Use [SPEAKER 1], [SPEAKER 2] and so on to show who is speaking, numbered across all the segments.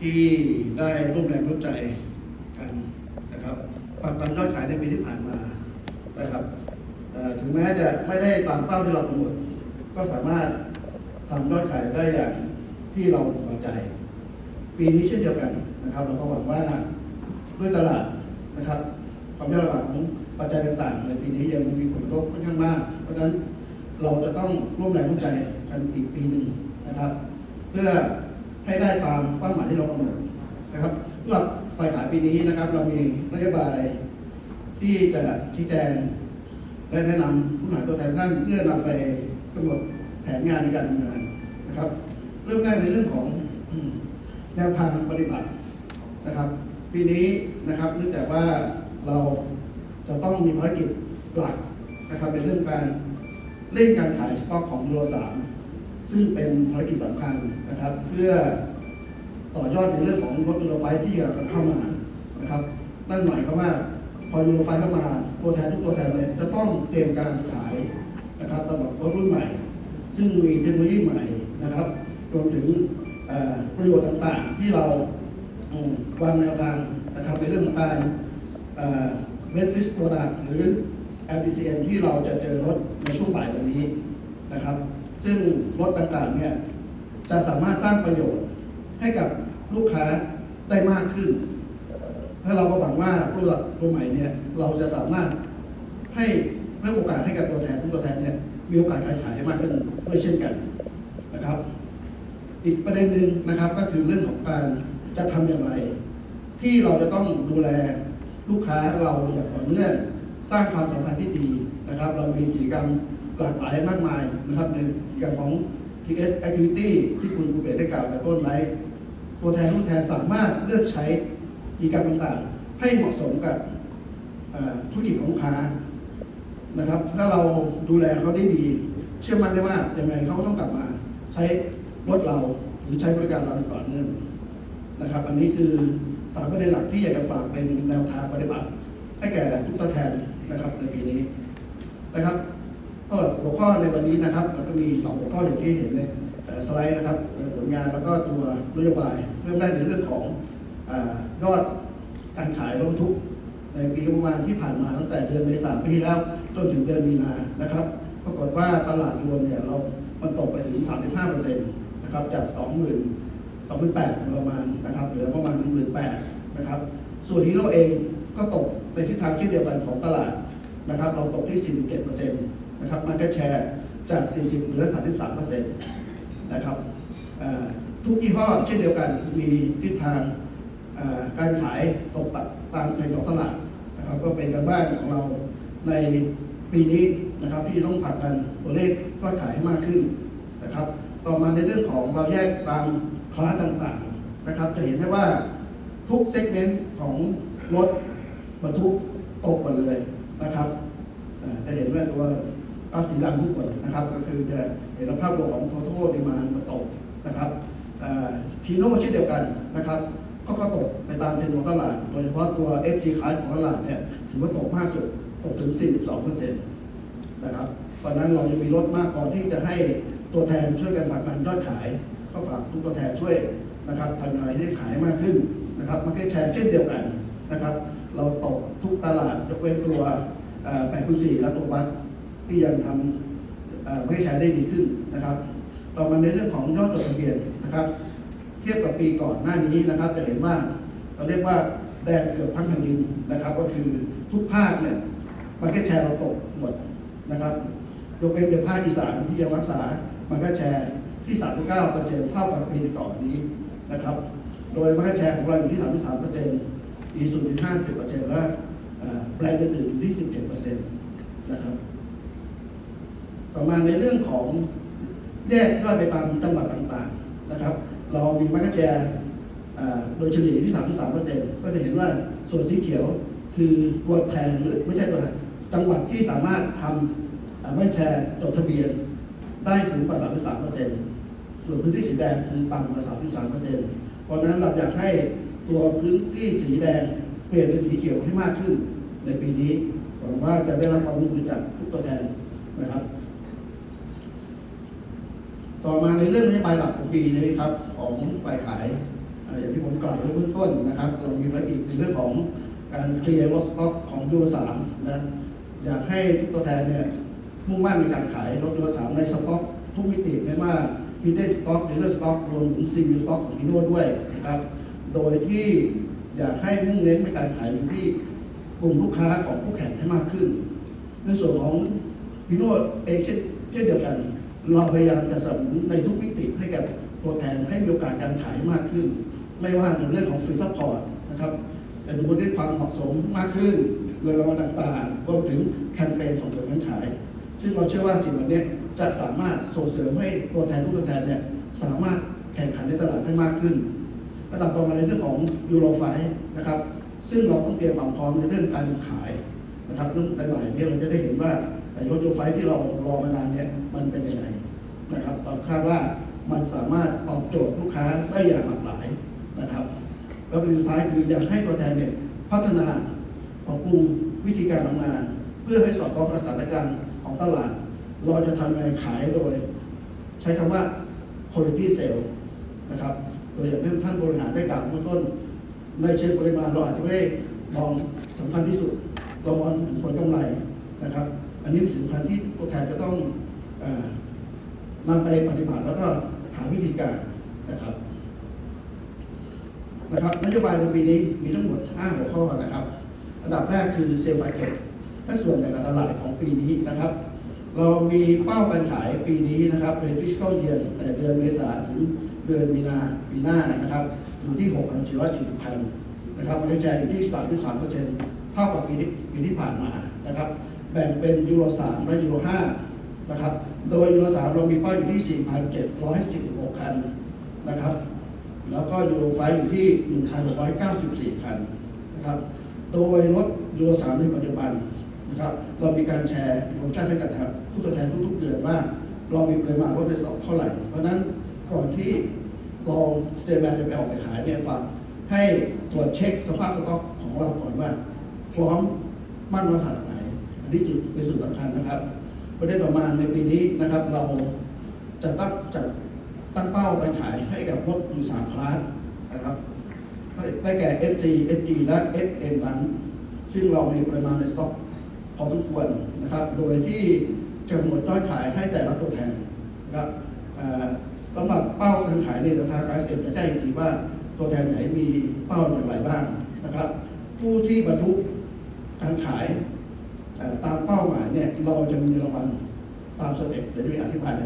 [SPEAKER 1] ที่ได้ร่วมแรงร่วมใจกันนะครับผลักดันยอดขายในปีที่ผ่านมานะครับถึงแม้จะไม่ได้ตามเป้าที่เรากำหนดก็สามารถทำยอดขายได้อย่างที่เราพอใจ ปีนี้เช่นเดียวกันนะครับ เราก็หวังว่าด้วยตลาดนะครับ ความยากลำบากของปัจจัยต่างๆ ในปีนี้ยังมีผลกระทบค่อนข้างมาก เพราะฉะนั้นเราจะต้องร่วมแรงร่วมใจกันอีกปีหนึ่งนะครับ เพื่อ ให้ได้ตามเป้าหมายที่เรากำหนดนะครับสำหรับฝ่ายขายปีนี้นะครับ เรามีนโยบายที่จะชี้แจงและแนะนำผู้บริหารตัวแทนท่านเพื่อนำไปกำหนดแผนงานในการทำงานนะครับ เริ่มแรกในเรื่องของแนวทางปฏิบัตินะครับ ปีนี้นะครับเนื่องจากว่าเราจะต้องมีภารกิจหลักนะครับเป็นเรื่องการเร่งการขายสต็อกของยูโรสาม ซึ่งเป็นภารกิจสำคัญนะครับ เพื่อต่อยอดในเรื่องของรถยูโรไฟที่กำลังเข้ามานะครับนั่นหมายความว่าพอยูโรไฟเข้ามาตัวแทนทุกตัวแทนเลยจะต้องเตรียมการขายนะครับสำหรับรถรุ่นใหม่ ซึ่งมีเทคโนโลยีใหม่นะครับรวมถึงประโยชน์ต่างๆ ที่เราวางแนวทางนะครับในเรื่องของการเวทฟิสโปรดักหรือ LDCN ที่เราจะเจอรถในช่วงบ่ายวันนี้นะครับ ซึ่งรถต่างๆเนี่ยจะสามารถสร้างประโยชน์ให้กับลูกค้าได้มากขึ้น และเราก็หวังว่าผู้หลักผู้ใหม่เนี่ยเราจะสามารถให้เพิ่มโอกาสให้กับตัวแทนทุกตัวแทนเนี่ยมีโอกาสการขายให้มากขึ้นด้วยเช่นกันนะครับ อีกประเด็นหนึ่งนะครับก็คือเรื่องของการจะทำอย่างไร ที่เราจะต้องดูแลลูกค้าเราอย่างต่อเนื่องสร้างความสัมพันธ์ที่ดีนะครับ เรามีกิจกรรม หลากหลายมากมายนะครับในกิจกรรมของ TS Activity ที่คุณภูเบศได้กล่าวแต่ต้นไว้ตัวแทนผู้แทนสามารถเลือกใช้กิจกรรมต่างๆ ให้เหมาะสมกับธุรกิจของลูกค้านะครับ ถ้าเราดูแลเขาได้ดี เชื่อมั่นได้ว่ายังไงเขาก็ต้องกลับมา ใช้รถเราหรือใช้บริการเราอย่างต่อเนื่องนะครับ อันนี้คือสามประเด็นหลักที่อยากจะฝากเป็นแนวทางปฏิบัติ ให้แก่ทุกตัวแทนนะครับในปีนี้นะครับ ก็หัวข้อในวันนี้นะครับเราก็มีสองหัวข้ออย่างที่เห็นในสไลด์นะครับผลงานแล้วก็ตัวนโยบายเริ่มแรกในเรื่องของอยอดการขายรถทุกในปีประมาณที่ผ่านมาตั้งแต่เดือนเมษายนปีแล้วจนถึงเดือนมีนานะครับปรากฏว่าตลาดรวมเนี่ยเรา มันตกไปถึง 35%นะครับจาก 20,000 28,000ประมาณนะครับเหลือประมาณ18,000นะครับส่วนฮีโร่เองก็ตกในทิศทางเช่นเดียวกันของตลาดนะครับเราตกที่ 47%น นะครับมันก็แชร์จาก 40เหลือ 33%นะครับทุกยี่ห้อเช่นเดียวกันมีทิศทางการขายตกตตามเทรนด์ของตลาดนะครับก็เป็นการบ้านของเราในปีนี้นะครับที่ต้องผลักดันตัวเลขยอดขายให้มากขึ้นนะครับ ต่อมาในเรื่องของเราแยกตามคลาสต่างๆนะครับ จะเห็นได้ว่าทุกเซกเมนต์ของรถบรรทุกตกหมดเลยนะครับจะเห็นว่าตัว เอาสีดำทุกคนนะครับ ก็คือจะเห็นภาพรวมของ total demand มันตกนะครับทีโน่เช่นเดียวกันนะครับ ก็ก็ตกไปตามเทรนด์ของตลาด โดยเฉพาะตัว FC คลาสของตลาดเนี่ยถือว่าตกมากสุดตกถึง 42%นะครับเพราะนั้นเรายังมีรถมากพอที่จะให้ตัวแทนช่วยกันผลักดันยอดขาย ก็ฝากทุกตัวแทนช่วยนะครับทำอะไรให้ขายมากขึ้นนะครับมาร์เก็ตแชร์เช่นเดียวกันนะครับ เราตกทุกตลาดยกเว้นตัวแปดคูสี่และตัวบัส ที่ยังทำมาร์เก็ตแชร์ได้ดีขึ้นนะครับ ต่อมาในเรื่องของยอดจดทะเบียนนะครับ เทียบกับปีก่อนหน้านี้นะครับ จะเห็นว่าเราเรียกว่าแดงเกือบทั้งแผ่นดินนะครับ ก็คือทุกภาคเนี่ยมาร์เก็ตแชร์เราตกหมดนะครับยกเว้นในภาคอีสานที่ยังรักษามาร์เก็ตแชร์ที่ 39%เท่ากับปีก่อนนี้นะครับ โดยมาร์เก็ตแชร์ของเราอยู่ที่ 33%อีสุอยู่ที่50%และเอ่อแบรนด์อื่นๆอยู่ที่ 17%นะครับ ต่อมาในเรื่องของแยกย่อยไปตามจังหวัดต่างๆนะครับ เรามีมาร์เก็ตแชร์โดยเฉลี่ยที่ 33%ก็จะเห็นว่าส่วนสีเขียวคือตัวแทนหรือไม่ใช่ตัวแทนจังหวัดที่สามารถทำอ่าไม่แชร์จดทะเบียนได้สูงกว่า 33%ส่วนพื้นที่สีแดงคือต่ำกว่า 33%เพราะฉะนั้นเราอยากให้ตัวพื้นที่สีแดงเปลี่ยนเป็นสีเขียวให้มากขึ้นในปีนี้หวังว่าจะได้รับความร่วมมือจากทุกตัวแทนนะครับ ต่อมาในเรื่องนโยบายหลักของปีนี้ครับของฝ่ายขายอย่างที่ผมกล่าวไว้เบื้องต้นนะครับ เรามีภารกิจในเรื่องของการเคลียร์รถสต็อกของยูโรสามนะอยากให้ทุกตัวแทนเนี่ยมุ่งมั่นในการขายรถยูโรสามในสต็อกทุกมิติไม่ว่าพิเดสต็อกหรือเลอร์สต็อกรวมถึงซีวิสต็อกของฮีโน่ด้วยนะครับโดยที่อยากให้มุ่งเน้นในการขายอยู่ที่กลุ่มลูกค้าของผู้แข่งให้มากขึ้น ในส่วนของพีโน่เองเชเช่นเดียวกัน เราพยายามจะสนับสนุนในทุกมิติให้กับตัวแทนให้มีโอกาสการขายมากขึ้น ไม่ว่าในเรื่องของฟรีซัพพอร์ตนะครับแต่ดูด้ความเหมาะสมมากขึ้นเงินรางวัลต่างๆรวมถึงแคมเปญส่งเสริมการขาย ซึ่งเราเชื่อว่าสิ่งเหล่านี้จะสามารถส่งเสริมให้ตัวแทนทุกตัวแทนเนี่ยสามารถแข่งขันในตลาดได้มากขึ้น ระดับต่อมาในเรื่องของยูโรไฟนะครับซึ่งเราต้องเตรียมความพร้อมในเรื่องการขายนะครับเรื่องหลายๆเนี่ยเราจะได้เห็นว่า แต่รถยูโรไฟที่เรารอมานานเนี่ยมันเป็นยังไงนะครับเราคาดว่ามันสามารถตอบโจทย์ลูกค้าได้อย่างหลากหลายนะครับ แล้วประเด็นสุดท้ายคืออยากให้ตัวแทนเนี่ยพัฒนาปรับปรุงวิธีการทำงาน เพื่อให้สอดคล้องกับสถานการณ์ของตลาด เราจะทำไงขายโดย ใช้คำว่า quality sale นะครับโดยอย่างที่ท่านบริหารได้กล่าวเบื้องต้นในเชิงปริมาณเราอาจจะไม่มองสำคัญที่สุดเรามองผลกำไรนะครับ อันนี้เป็นสิ่งสำคัญที่ตัวแทนจะต้องออนำไปปฏิบัติแล้วก็หาวิธีการนะครับนะครับนโยบายในปีนี้มีทั้งหมด 5 หัวข้อนะครับ อันดับแรกคือเซลล์ t าเก็ตและส่วนแบ่งการตลาดของปีนี้นะครับ เรามีเป้าการขายปีนี้นะครับเป็นฟิส c a l เ e ียร์แต่เดือนเมษาถึงเดือนมีนาปีหน้านะครับอยู่ที่ 6,440คันนะครับมันกระจายอยู่ที่ 33%เท่ากับปีที่ปีที่ผ่านมานะครับ แบ่งเป็นยูโร3และยูโร5นะครับ โดยยูโร3เรามีเป้าอยู่ที่ 4,716คันนะครับ แล้วก็ยูโรไฟอยู่ที่ 1,694 คันนะครับ โดยรถยูโร3ในปัจจุบันนะครับเรามีการแชร์โปรโมชั่นให้กับผู้ตัวแทนทุกๆเดือนว่า เรามีปริมาณรถในสต็อกเท่าไหร่ เพราะนั้นก่อนที่เราสเตแมนจะไปออกไปขายเนี่ยฝากให้ตรวจเช็คสภาพสต็อกของเราก่อนว่า พร้อมมั่นมาตรฐานไหน อันนี้จุดเป็นส่วนสำคัญนะครับ ประเด็นต่อมาในปีนี้นะครับ เราจะตั้งจัดตั้งเป้าไปขายให้กับรถอยู่สามคลาสนะครับได้แก่ FC FG และ FM นั้นซึ่งเรามีปริมาณในสต็อกพอสมควรนะครับ โดยที่จะกำหนดยอดขายให้แต่ละตัวแทนนะครับสำหรับเป้าการขายในราคาการเซ็นจะแจ้งอีกทีว่าตัวแทนไหนมีเป้าอย่างไรบ้างนะครับ ผู้ที่บรรลุกการขาย ตามเป้าหมายเนี่ยเราจะมีรางวัลตามสเต็ปเดี๋ยวจะมีอธิบายใน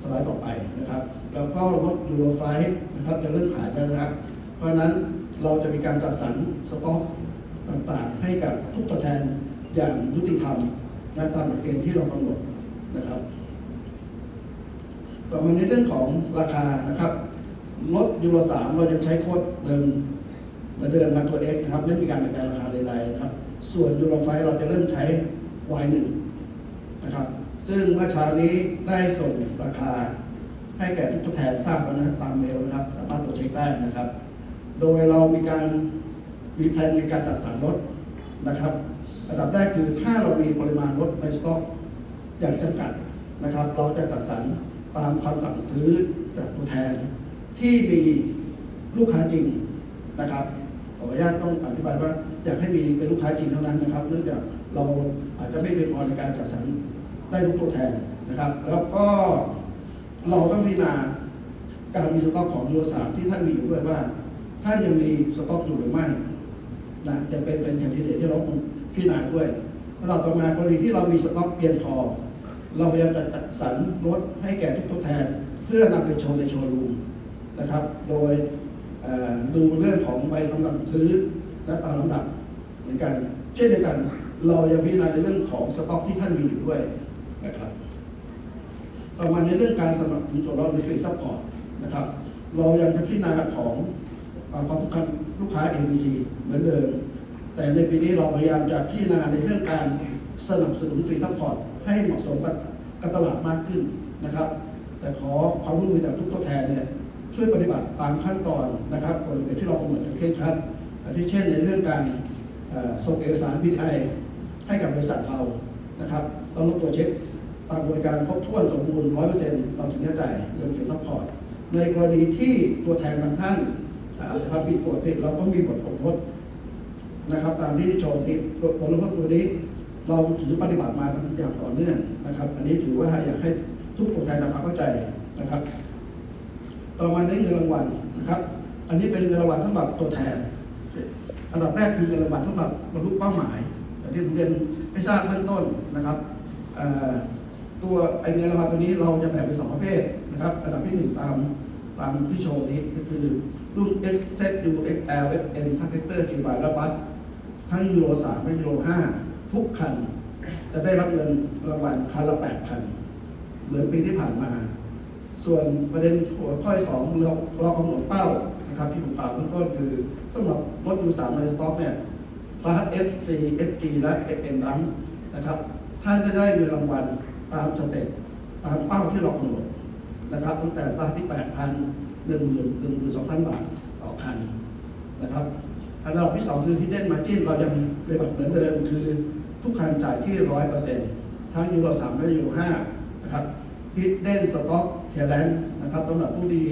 [SPEAKER 1] สไลด์ต่อไปนะครับ แล้วก็รถยูโรไฟนะครับจะเริ่มขายแล้วนะครับ เพราะฉะนั้นเราจะมีการจัดสรรสต็อกต่างๆ ให้กับทุกตัวแทนอย่างยุติธรรมและตามหลักเกณฑ์ที่เรากำหนดนะครับ ต่อมาในเรื่องของราคานะครับรถยูโรสามเราจะใช้โค้ดเดิมเหมือนเดิมมาตัว X นะครับไม่มีการเปลี่ยนแปลงราคาใดๆนะครับ ส่วนยูโรไฟเราจะเริ่มใช้ Y1 นะครับซึ่งเมื่อเช้านี้ได้ส่งราคาให้แก่ทุกตัวแทนทราบแล้วนะตามเมลนะครับสามารถตรวจเช็คได้นะครับ โดยเรามีการมีแผนในการจัดสรรรถนะครับอันดับแรกคือถ้าเรามีปริมาณรถในสต็อกอย่างจำกัดนะครับ เราจะจัดสรรตามความสั่งซื้อจากตัวแทนที่มีลูกค้าจริงนะครับ ออนุญาตต้องอธิบายว่าอยากให้มีเป็นลูกค้าจริงเท่านั้นนะครับ เนื่องจากเราอาจจะไม่เพียงพอในการจัดสรรได้ทุกตัวแทนนะครับ แล้วก็เราต้องพิจารณาการมีสต็อกของยูโรสามที่ท่านมีอยู่ด้วยว่า ท่านยังมีสต็อกอยู่หรือไม่นะจะเป็นเป็นแคนดิเดตที่เราพิจารณาด้วยระดับต่อมากรณีที่เรามีสต็อกเพียงพอเราพยายามจะจัดสรรรถให้แก่ทุกตัวแทน เพื่อนำไปโชว์ในโชว์รูมนะครับ โดย ดูเรื่องของใบกำลังซื้อและตามลำดับเหมือนกัน เช่นเดียวกันเรายังพิจารณาในเรื่องของสต็อกที่ท่านมีอยู่ด้วยนะครับ ต่อมาในเรื่องการสนับสนุนส่วนลดในฟรีซัพพอร์ตนะครับ เรายังจะพิจารณาของเอ่อความสำคัญลูกค้า ABC เหมือนเดิม แต่ในปีนี้เราพยายามจะพิจารณาในเรื่องการสนับสนุนฟรีซัพพอร์ตให้เหมาะสมกับตลาดมากขึ้นนะครับ แต่ขอความร่วมมือจากทุกตัวแทนเนี่ย ช่วยปฏิบัติตามขั้นตอนนะครับกฎระเบียบที่เรากำหนดอย่างเคร่งครัดอาทิเช่นในเรื่องการส่งเอกสาร PDI ให้กับบริษัทเรานะครับเราลดตัวเช็คตามกระบวนการครบถ้วนสมบูรณ์100%เปอร์เซ็นต์ตาถึงจะจ่ายเงินฟรีซัพพอร์ตในกรณีที่ตัวแทนบางท่านทำผิดกฎเนี่ยเราก็มีบทลงโทษนะครับ ตามที่โชว์นี้บทลงโทษตัวนี้ เราถือปฏิบัติมาอย่างต่อเนื่องนะครับ อันนี้ถือว่าอยากให้ทุกตัวแทนทำความเข้าใจนะครับ ต่อมาในเงินรางวัลนะครับ อันนี้เป็นเงินรางวัลสำหรับตัวแทน อันดับแรกคือเงินรางวัลสำหรับบรรลุเป้าหมายอย่ที่ผมเรียนให้ทราบเบื้องต้นนะครับตัวไอเงินรางวัลตัวนี้เราจะแบ่งเป็นสองประเภทนะครับ อันดับที่หนึ่งตามตามที่โชว์นี้ก็คือรุ่น X Z U X L F N ทั้งเทคเตอร์จีบายและบัส ทั้งยูโร3และยูโร5ทุกคัน จะได้รับเงินรางวัลคันละ8,000 เหมือนปีที่ผ่านมา ส่วนประเด็นหัวข้อสองเราเรากำหนดเป้านะครับที่ผมกล่าวเบื้องต้นคือสำหรับรถยูสามในสต็อกเนี่ยคลาส FC FG และ FM ดัมนะครับ ท่านจะได้เงินรางวัลตามสเต็ปตามเป้าที่เรากำหนดนะครับ ตั้งแต่สตาร์ทที่ 8,000 1 0 0 0 0 1 2,000 บาทต่อคันนะครับอันดับที่สองคือ hidden margin เรายังปฏิบัติเหมือนเดิม คือทุกคันจ่ายที่ร้อยเปอร์เซ็นต์ทั้งยูโรสามและยูโรห้านะครับ hidden stock clearance นะครับสำหรับผู้ดี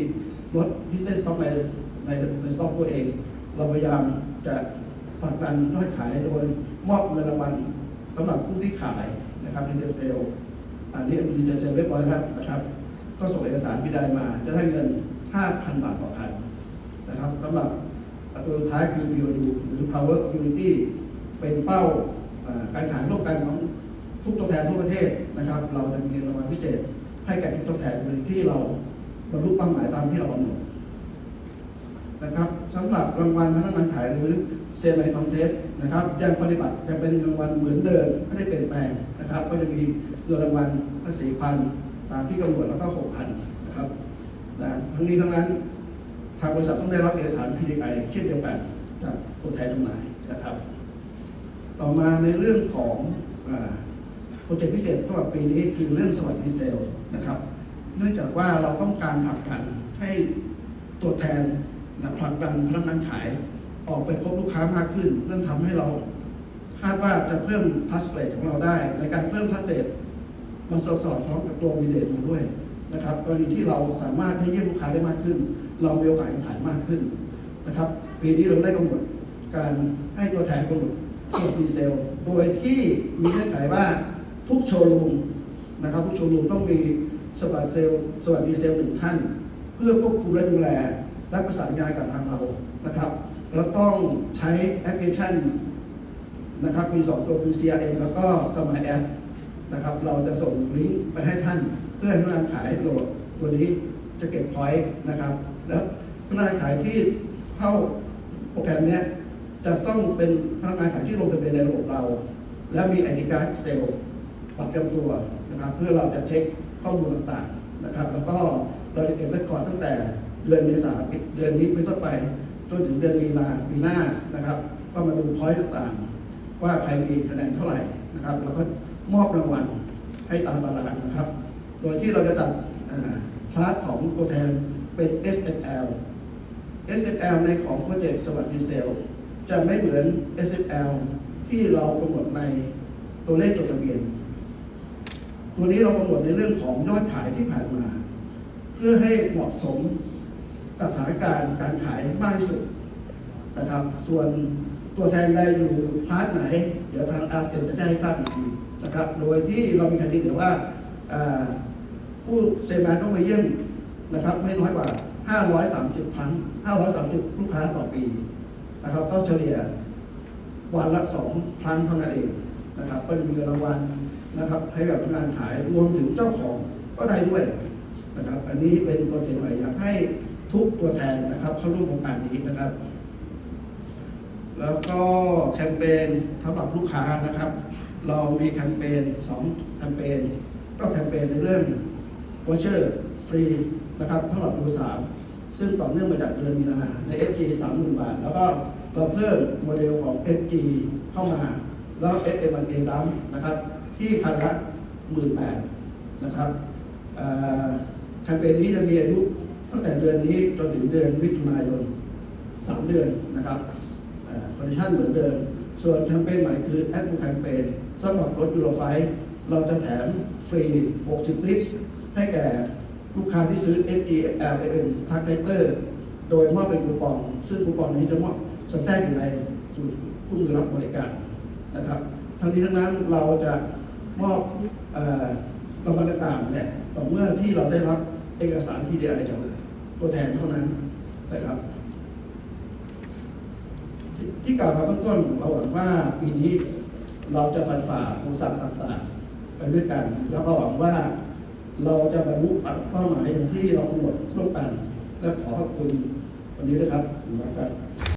[SPEAKER 1] ลด hidden stock ในในในสต็อกตัวเอง เราพยายามจะผลักดันยอดขายโดยมอบเงินรางวัลสำหรับผู้ที่ขายนะครับดีเทลเซลอันนี้ดีเทลเซลเรียบร้อยแล้วนะครับ ก็ส่งเอกสารพิดายมา จะได้เงิน 5,000 บาทต่อคันนะครับสำหรับตัวท้ายคือ POU หรือ Power Community เป็นเป้าอ่าการขายร่วมกันของทุกตัวแทนทั่วประเทศนะครับ เราจะมีเงินรางวัลพิเศษ ให้แก่ทุกตัวแทนในที่เราบรรลุเป้าหมายตามที่เรากำหนดนะครับสำหรับรางวัลพนักงานขายหรือเซลล์คอนเทสนะครับยังปฏิบัติยังเป็นรางวัลเหมือนเดิมไม่ได้เปลี่ยนแปลงนะครับ ก็จะมีเงินรางวัลภาษีพันตามที่กำหนดแล้วก็หกพันนะครับนะทั้งนี้ทั้งนั้นทางบริษัทต้องได้รับเอกสาร PDI เช่นเดียวกันจากตัวแทนจำหน่ายนะครับ ต่อมาในเรื่องของอา รเจกต์พิเศษสำหรับปีนี้คือเรื่องสวัสดิเซลล์นะครับ เนื่องจากว่าเราต้องการผลักดันให้ตัวแทนนะผลักดันพนักงานขายออกไปพบลูกค้ามากขึ้นนั่นทำให้เราคาดว่าจะเพิ่มทัชเ a ทของเราได้ ในการเพิ่มทัชเ a ทมันสอดสอดคล้องกับตัววีเลตมาด้วยนะครับกรณีที่เราสามารถให้เยี่ยมลูกค้าได้มากขึ้น เรามีโอกาสขายมากขึ้นนะครับปีนี้เราได้กำหนดการให้ตัวแทนกำหนดสวัสดีเซลล์โดยที่มีเงื่อนไขว่า ทุกโชว์รูมนะครับทุกโชว์รูมต้องมีสวัสดีเซลสวัสดีเซลหนึ่งท่าน เพื่อควบคุมและดูแล และประสานงานกับทางเรานะครับ แล้วต้องใช้แอปพลิเคชันนะครับมี 2 ตัวคือ CRM แล้วก็ Smart App นะครับเราจะส่งลิงก์ไปให้ท่าน เพื่อให้พนักงานขายโหลดตัวนี้จะเก็บพอยต์นะครับ แล้วพนักงานขายที่เข้าโปรแกรมนี้จะต้องเป็นพนักงานขายที่ลงทะเบียนในระบบเรา และมีไอดีการ์ดเซลล์ ประจำตัวนะครับเพื่อเราจะเช็คข้อมูลต่างๆนะครับ แล้วก็เราจะเก็บเรคคอร์ดตั้งแต่เดือนเมษาเดือนนี้เป็นต้นไปจนถึงเดือนมีนาปีหน้านะครับ ก็มาดูพอยต์ต่างๆ ว่าใครมีคะแนนเท่าไหร่นะครับ แล้วก็มอบรางวัลให้ตามตารางนะครับ โดยที่เราจะจัดคลาสของตัวแทนเป็น SFL SFL ในของโปรเจกต์สวัสดีเซลจะไม่เหมือน SFL ที่เรากำหนดในตัวเลขจดทะเบียน ตัวนี้เรากำหนดในเรื่องของยอดขายที่ผ่านมา เพื่อให้เหมาะสมกับสถานการณ์การขายมากที่สุดนะครับ ส่วนตัวแทนใดอยู่คลาสไหน เดี๋ยวทางอาเซียนจะแจ้งให้ทราบอีกทีนะครับ โดยที่เรามีคดีเดี๋ยวว่าอ่าผู้เซลล์แมนต้องมาเยี่ยมนะครับ ไม่น้อยกว่า 530 ครั้ง 530 ลูกค้าต่อปีนะครับก็เฉลี่ยวันละ 2 ครั้งเท่านั้นเอง นะครับก็จะมีเงินรางวัลนะครับ ให้กับพนักงานขายรวมถึงเจ้าของก็ได้ด้วยนะครับ อันนี้เป็นโปรเจกต์ใหม่อยากให้ทุกตัวแทนนะครับเข้าร่วมโครงการนี้นะครับ แล้วก็แคมเปญสำหรับลูกค้านะครับ เรามีแคมเปญ2แคมเปญก็แคมเปญในเรื่องวอเชอร์ฟรีนะครับสำหรับดูสามซึ่งต่อเนื่องมาจากเดือนมีนาใน FG 30,000 บาท แล้วก็เราเพิ่มโมเดลของ FG เข้ามา แล้ว FMA ดัมนะครับ ที่คันละ18,000นะครับแคมเปญนี้จะมีอายุตั้งแต่เดือนนี้จนถึงเดือนมิถุนายน3เดือนนะครับคอนดิชันเหมือนเดิม ส่วนแคมเปญใหม่คือแอดบูแคมเปญสำหรับรถยูโรไฟเราจะแถมฟรี 60 ลิตร ให้แก่ลูกค้าที่ซื้อ FG LM ทักเทเตอร์ โดยมอบเป็นคูปอง ซึ่งคูปองนี้จะมอบจะแทรกอยู่ในศูนผู้รับบริการ นะครับ ทั้งนี้ทั้งนั้นเราจะมอบรางวัลต่างๆเนี่ยต่อเมื่อที่เราได้รับเอกสาร PDI จากตัวแทนเท่านั้นนะครับ ที่กล่าวมาเบื้องต้นเราหวังว่าปีนี้เราจะฟันฝ่าอุปสรรคต่างๆ ไปด้วยกัน แล้วก็หวังว่าเราจะบรรลุเป้าหมายอย่างที่เรากำหนดร่วมกัน และขอขอบคุณวันนี้ด้วยครับขอบคุณครับ